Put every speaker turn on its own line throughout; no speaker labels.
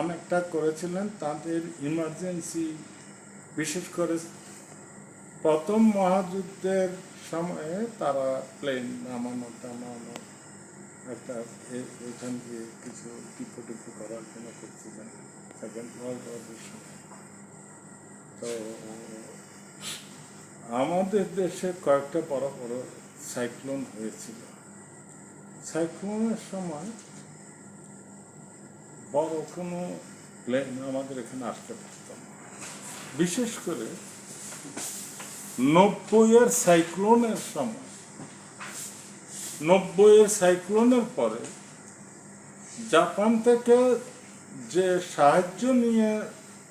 অনেকটা করেছিলেন, তাদের ইমার্জেন্সি বিশেষ করে প্রথম মহাযুদ্ধের সময়ে তারা প্লেন নামানো টামানো একটা এখান দিয়ে কিছু টিপো টিপো করার জন্য করছিলেন সেকেন্ড ওয়ার্ল্ড ওয়ারের সময়। তো, আমাদের দেশে কয়েকটা বড় বড় সাইক্লোন হয়েছিল। সাইক্লোনের সময় বড় কোনো প্লেন আমাদের এখানে আসতে পারত বিশেষ করে নব্বইয়ের সাইক্লোনের সময়। নব্বইয়ের সাইক্লোনের পরে জাপান থেকে যে সাহায্য নিয়ে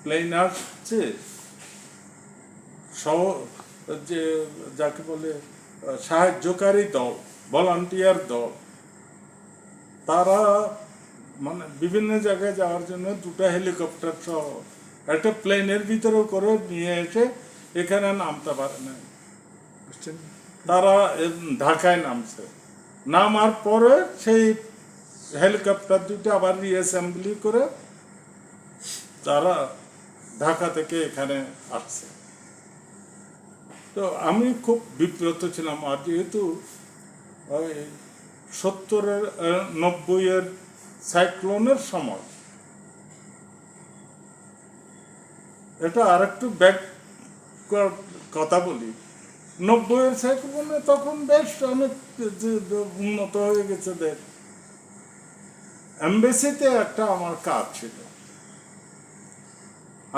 প্লেন আসছে যে যাকে বলে, সাহায্যকারী দল, ভলান্টিয়ার দল, তারা মানে বিভিন্ন জায়গায় যাওয়ার জন্য দুটো হেলিকপ্টার সহ একটা প্লেনের ভিতরে করে নিয়ে এসে এখানে নামতে পারে না বুঝছেন? তারা ঢাকায় নামছে। নামার পরে সেই হেলিকপ্টার দুটো আবার রিঅ্যাসেম্বলি করে তারা ঢাকা থেকে এখানে আসছে। তো আমি খুব বিব্রত ছিলাম। আর যেহেতু ওই সত্তরের নব্বইয়ের সাইক্লোনের সময়। এটা আরেকটু ব্যাক কথা বলি। নব্বইয়ের সাইক্লোনে তখন বেশ অনেক উন্নত হয়ে গেছে দেশ এমবেসিতে একটা আমার কাজ ছিল।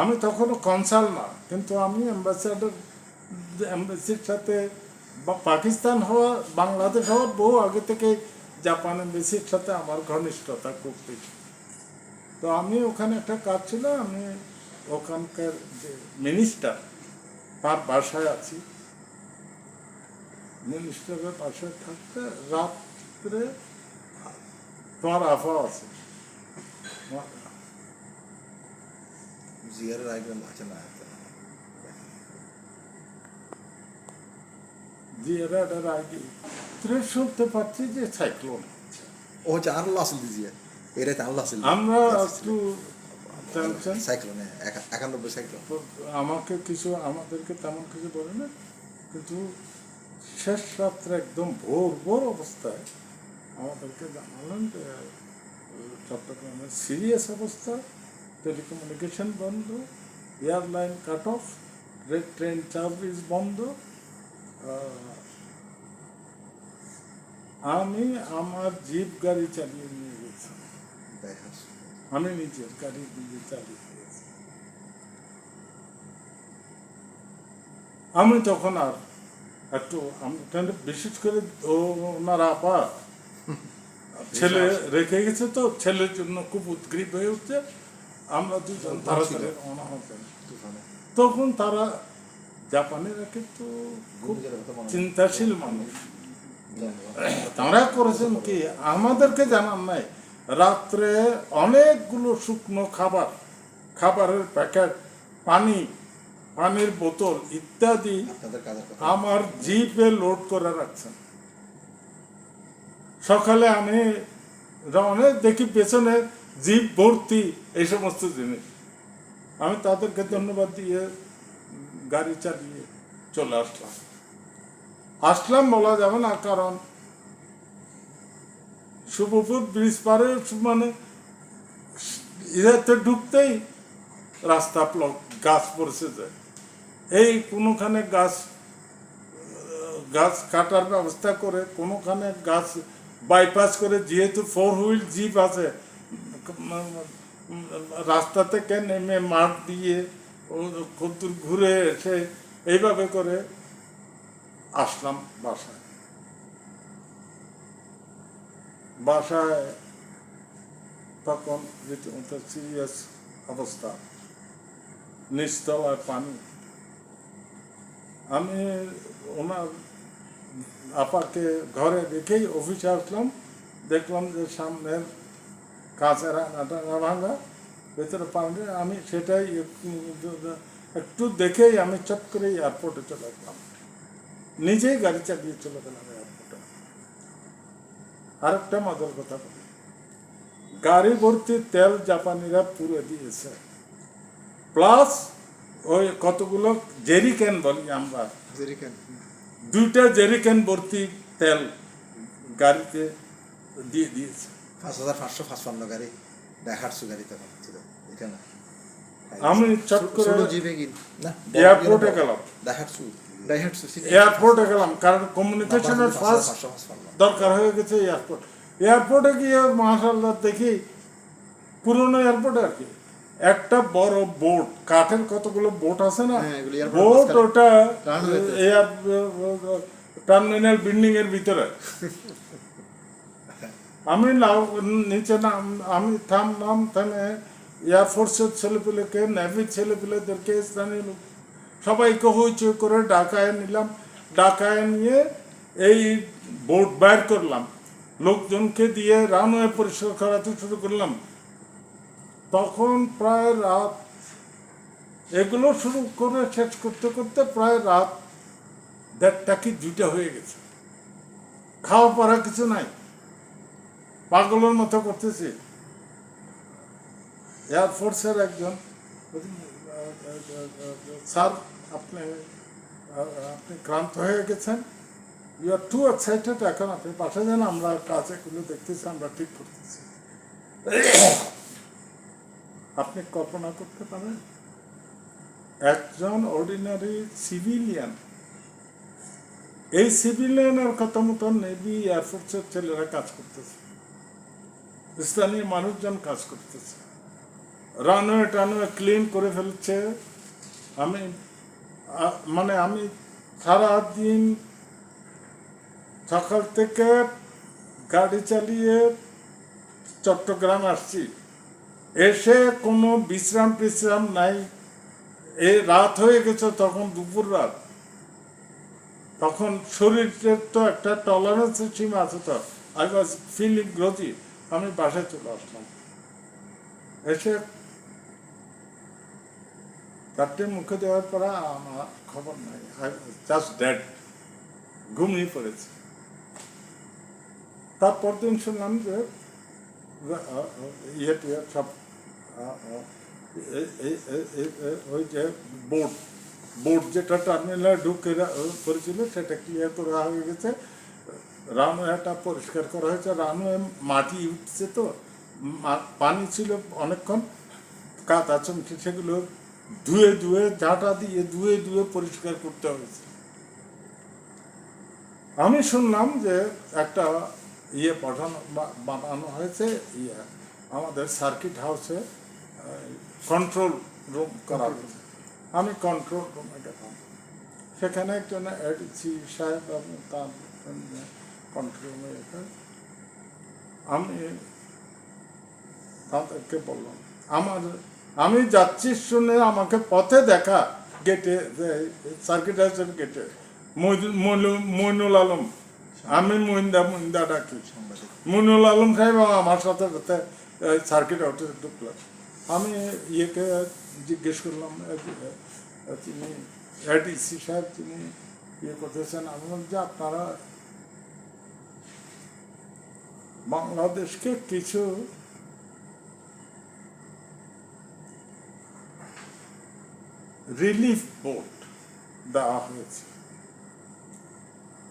আমি তখনও কনসাল না, কিন্তু আমি অ্যাম্বাসেডার এমবেসির সাথে পাকিস্তান হওয়া, বাংলাদেশ হওয়ার বহু আগে থেকে জাপান এমবেসির সাথে আমার ঘনিষ্ঠতা খুব বেশি। তো আমি ওখানে একটা কাজ ছিল, আমি ওখানকার যে মিনিস্টার তার বাসায় আছি। মিনিস্টারের বাসায় থাকতে রাত্রে তোমার আফা আছে।
জিয়ারের আগে আছে না
জিয়ারাটার আগে ত্রে শুনতে পাচ্ছি যে সাইক্লোন
ও হচ্ছে আল্লাহ আসল জিয়া এটাতে আল্লাহ আসল
আমরা একটু
সাইক্লোনে একানব্বই সাইক্লোন
আমাকে কিছু আমাদেরকে তেমন কিছু বলে না কিন্তু শেষ রাত্রে একদম ভোর ভোর অবস্থায় আমাদেরকে জানালেন যে চট্টগ্রামের সিরিয়াস অবস্থা টেলিকমিউনিকেশন বন্ধ airline cut off red train service বন্ধ আমি আমার জিপ গাড়ি চালিয়ে নিয়ে গেছি। আমি নিজের গাড়ি নিজে চালিয়ে দিয়েছি আমি তখন আর একটু বিশেষ করে ওনার আপা ছেলে রেখে গেছে তো ছেলের জন্য খুব উদ্গ্রীব হয়ে উঠছে। আমরা দুজন তাড়াতাড়ি
তুফানে
তখন তারা জাপানেরা কিন্তু খুব চিন্তাশীল মানুষ। তারা করেছেন কি আমাদেরকে জানান নাই রাত্রে অনেকগুলো শুকনো খাবার খাবারের প্যাকেট পানি পানির বোতল ইত্যাদি আমার জিপে লোড করে রাখছেন। সকালে আমি রওনে দেখি পেছনে জিপ ভর্তি এই সমস্ত জিনিস। আমি তাদেরকে ধন্যবাদ দিয়ে গাড়ি চালিয়ে চলে আসলাম। আসলাম বলা যাবে না, কারণ শুভপুর ব্রিজ পারে মানে ইরাতে ঢুকতেই রাস্তা ব্লক গাছ পড়ছে যায় এই কোনোখানে গাছ গাছ কাটার ব্যবস্থা করে কোনোখানে গাছ বাইপাস করে, যেহেতু ফোর হুইল জিপ আছে রাস্তা থেকে নেমে মাঠ দিয়ে ও- কদ্দুর ঘুরে এসে এইভাবে করে আসলাম বাসায়। বাসায় তখন রীতিমতো সিরিয়াস অবস্থা, নিচতলায় পানি। আমি ওনার আপাকে ঘরে রেখেই অফিসে আসলাম, দেখলাম যে সামনের কাঁচের আনাটা ভাঙা। ভেতরে পানি আমি সেটাই একটু- দেখেই আমি চট করে এয়ারপোর্টে চলে গেলাম। নিজেই গাড়ি চালিয়ে চলে গেলাম এয়ারপোর্টে আরেকটা মজার কথা বলি গাড়ি ভর্তি তেল জাপানিরা পুরো দিয়েছে। প্লাস ওই কতগুলো জেরিকেন বলি আমরা। দুইটা জেরিকেন ভর্তি তেল গাড়িতে দিয়ে দিয়েছে।
পাঁচ হাজার পাঁচশো পাঁচপান্ন গাড়ি ডাইহাটসু গাড়ি তখন ছিল
আমি চট করে
জিপে না
এয়ারপোর্টে গেলাম। এয়ারপোর্টে গেলাম কারণ কমিউনিকেশনের ফার্স্ট দরকার হয়ে গেছে এয়ারপোর্ট এয়ারপোর্টে গিয়ে দেখি পুরনো এয়ারপোর্ট আর কি। একটা বড় বোট কাঠের কতগুলো বোট আছে না?
হ্যাঁ,
বোট ওটা
তে।
এয়ার টার্মিনাল বিল্ডিং এর ভিতরে। আমি নিচে নাম আমি থামলাম থামে। এয়ারফোর্সের ছেলেপেলেকে নেভির ছেলেপেলেদেরকে স্থানীয় লোক, সবাইকে হইচই করে ডাকায় নিলাম। ডাকায় নিয়ে এই বোট বাইর করলাম। লোকজনকে দিয়ে রানওয়ে পরিষ্কার করাতে শুরু করলাম। তখন প্রায় রাত, এগুলো শুরু করে শেষ করতে করতে প্রায় রাত দেড়টা কি দুইটা হয়ে গেছে। খাওয়া পড়া কিছু নাই। পাগলের মতো করতেছি। এয়ারফোর্সের একজন স্যার আপনি আপনি ক্লান্ত হয়ে গেছেন। ইউ আর টু এক্সাইটেড এখন আপনি পাশে যান, আমরা কাজ এগুলো দেখতেছি, আমরা ঠিক করতেছি। আপনি কল্পনা করতে পারেন, একজন অর্ডিনারি সিভিলিয়ান এই সিভিলিয়ানের কথা মতো নেভি এয়ারফোর্সের ছেলেরা কাজ করতেছে। স্থানীয় মানুষজন কাজ করতেছে। রানওয়ে টানওয়ে ক্লিন করে ফেলছে। আমি মানে আমি সারা দিন সকাল থেকে গাড়ি চালিয়ে চট্টগ্রাম আসছি। এসে কোনো বিশ্রাম টিশ্রাম নাই। এ রাত হয়ে গেছে তখন দুপুর রাত। তখন শরীরের তো একটা টলারেন্সের সীমা আছে তো। আই ওয়াজ ফিলিং গ্রোথি আমি বাসায় চলে আসলাম। এসে চারটে মুখে দেওয়ার পরে আমার খবর নাই। জাস্ট ড্যাড ঘুমিয়ে পড়েছে। তারপর দিন শুনলাম যে ইয়ে টিয়ে সব ওই যে বোর্ড বোর্ড যেটা টার্মিনালে ঢুকে করেছিল, সেটা ক্লিয়ার করা হয়ে গেছে। রানওয়েটা পরিষ্কার করা হয়েছে। রানওয়ে মাটি উঠছে তো পানি ছিল অনেকক্ষণ, কাদা চমকে সেগুলো ধুয়ে ধুয়ে ঝাঁটা দিয়ে ধুয়ে ধুয়ে পরিষ্কার করতে হয়েছে। আমি শুনলাম যে একটা ইয়ে পাঠানো বানানো হয়েছে ইয়ে আমাদের সার্কিট হাউসে কন্ট্রোল রুম করা হয়েছে। আমি কন্ট্রোল রুমে গেলাম। সেখানে একজন এডিসি সাহেব এবং তার কন্ট্রোল রুমে আমি তাদেরকে বললাম আমার আমি যাচ্ছি শুনে আমাকে পথে দেখা গেটে সার্কিট হাউসের গেটে। মইনুল- আলম। আমি মহিন্দা মহিন্দা ডাকি মইনুল আলম সাহেব আমার সাথে সাথে সার্কিট হাউসে ঢুকলাম আমি ইয়েকে জিজ্ঞেস করলাম তিনি এডিসি সাহেব, তিনি ইয়ে করতেছেন। আমি যে আপনারা বাংলাদেশকে কিছু রিলিফ বোট দেওয়া হয়েছে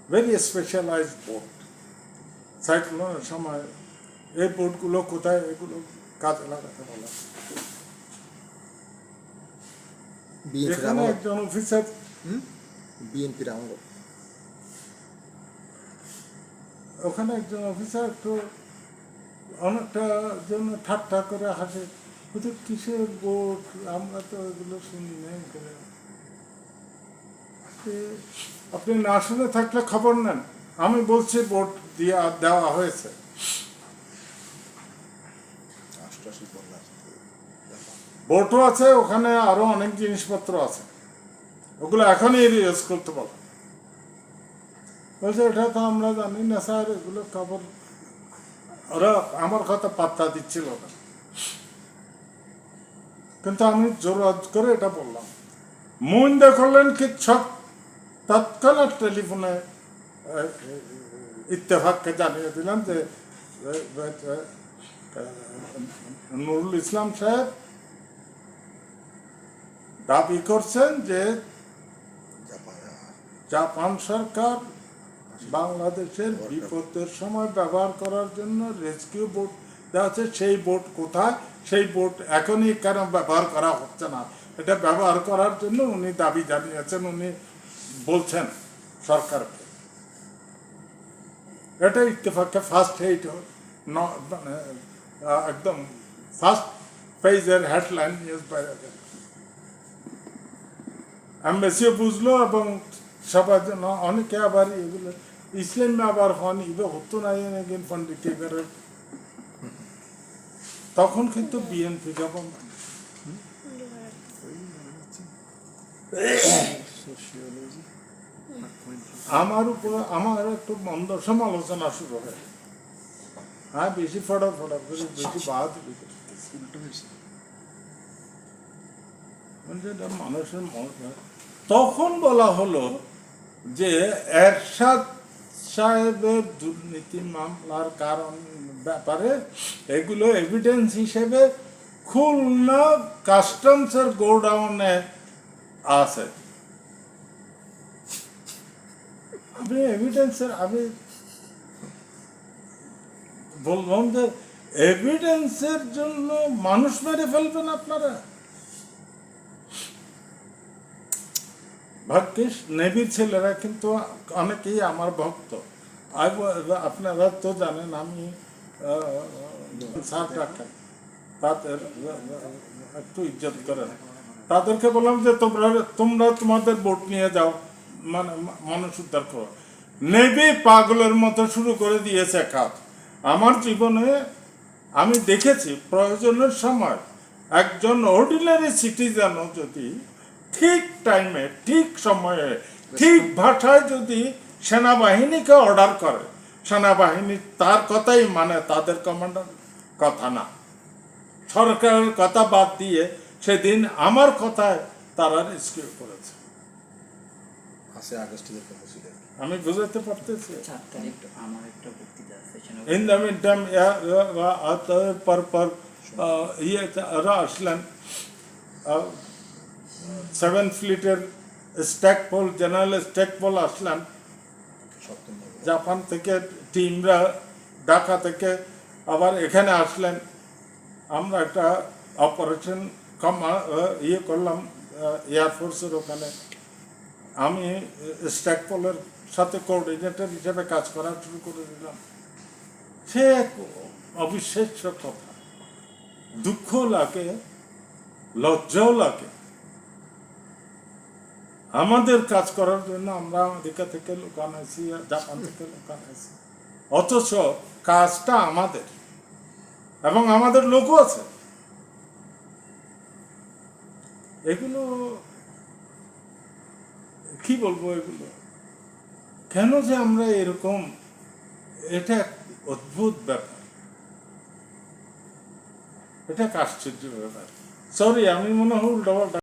ভেরি স্পেশালাইজড বোট সাইক্লোনের সময় এই বোটগুলো কোথায়? এগুলো কাজে লাগাতে বলা এখানে একজন অফিসার
বিএনপির আমল
ওখানে একজন অফিসার একটু অনেকটা জন্য ঠাট্টা করে হাসে কিসের বোট? আমরা তো এগুলো শুনি না এখানে। আপনি না শুনে থাকলে খবর নেন। আমি বলছি বোট দিয়া দেওয়া হয়েছে। বোটও আছে, ওখানে আরও অনেক জিনিসপত্র আছে। ওগুলো এখনই ইউজ করতে পারব বলছে, এটা তো আমরা জানি না স্যার, এগুলো খবর ওরা আমার কথা পাত্তা দিচ্ছিল না। কিন্তু আমি জোর করে এটা বললাম। মইন্দা করলেন কি ছক তৎক্ষণাৎ টেলিফোনে ইত্তেফাককে জানিয়ে দিলাম যে নুরুল ইসলাম সাহেব দাবি করছেন যে
জাপান
সরকার বাংলাদেশের বিপদের সময় ব্যবহার করার জন্য রেস্কিউ বোট দেওয়া আছে, সেই বোট কোথায়, সেই বোট এখনই কেন ব্যবহার করা হচ্ছে না? এটা ব্যবহার করার জন্য উনি দাবি জানিয়েছেন, উনি বলছেন সরকারকে। এটা ইত্তেফাকে ফার্স্ট হেইট মানে একদম ফার্স্ট পেজের হেডলাইন নিউজ অ্যাম্বাসিও বুঝলো এবং সবার জন্য অনেকে আবার এগুলো, ইসলামে আবার হন, ইবে হতো না পন্ডিত এবারে তখন কিন্তু বিএনপি গভর্নমেন্ট আমার উপর, আমার একটু মন্দ সমালোচনা শুরু হয়। হ্যাঁ বেশি ফটার ফটার করে বেশি বাদ মানে মানুষের মন তখন বলা হলো যে, এরশাদ সাহেবের দুর্নীতি মামলার কারণ ব্যাপারে এগুলো এভিডেন্স হিসেবে খুলনা কাস্টমসের গোডাউনে আছে। আমি এভিডেন্সের আমি বললাম যে এভিডেন্সের জন্য মানুষ মেরে ফেলবেন আপনারা। ভাগ্যিস নেভির ছেলেরা কিন্তু অনেকেই আমার ভক্ত। আপনারা তো জানেন আমি তাদের, একটু ইজ্জত করেন। তাদেরকে বললাম যে, তোমরা তোমরা তোমাদের বোট নিয়ে যাও। মানে মানুষ উদ্ধার করো। নেভি পাগলের মতো শুরু করে দিয়েছে কাজ। আমার জীবনে আমি দেখেছি প্রয়োজনের সময় একজন অর্ডিনারি সিটিজেনও যদি ঠিক টাইমে ঠিক সময়ে ঠিক ভাষায় যদি সেনাবাহিনীকে অর্ডার করে সেনাবাহিনী তার কথাই মানে তাদের কমান্ডার কথা না। সরকারের কথা বাদ দিয়ে সেদিন আমার কথায় তারা রেস্কিউ করেছে।
করেছিল
আমি বুঝাতে পারতেছি। yeah, at the per per uh, ইয়ে আসলেন। সেভেন ফ্লিটের স্ট্যাকপোল জেনারেল স্ট্যাকপোল আসলেন জাপান থেকে টিমরা ঢাকা থেকে আবার এখানে আসলেন আমরা একটা অপারেশন কমা ইয়ে করলাম এয়ারফোর্সের ওখানে। আমি স্ট্যাকপোলের সাথে কোঅর্ডিনেটর হিসেবে কাজ করা শুরু করে দিলাম। সে এক অবিশ্বাস্য কথা। দুঃখ লাগে, লজ্জাও লাগে। আমাদের কাজ করার জন্য আমরা আমেরিকা থেকে লোক আনাইছি জাপান থেকে লোক আনাইছি অথচ কাজটা আমাদের এবং আমাদের লোকও আছে। এগুলো কি বলব এগুলো? কেন যে আমরা এরকম? এটা অদ্ভুত ব্যাপার। এটা এক আশ্চর্য ব্যাপার। সরি আমি মনে হয় উল্টো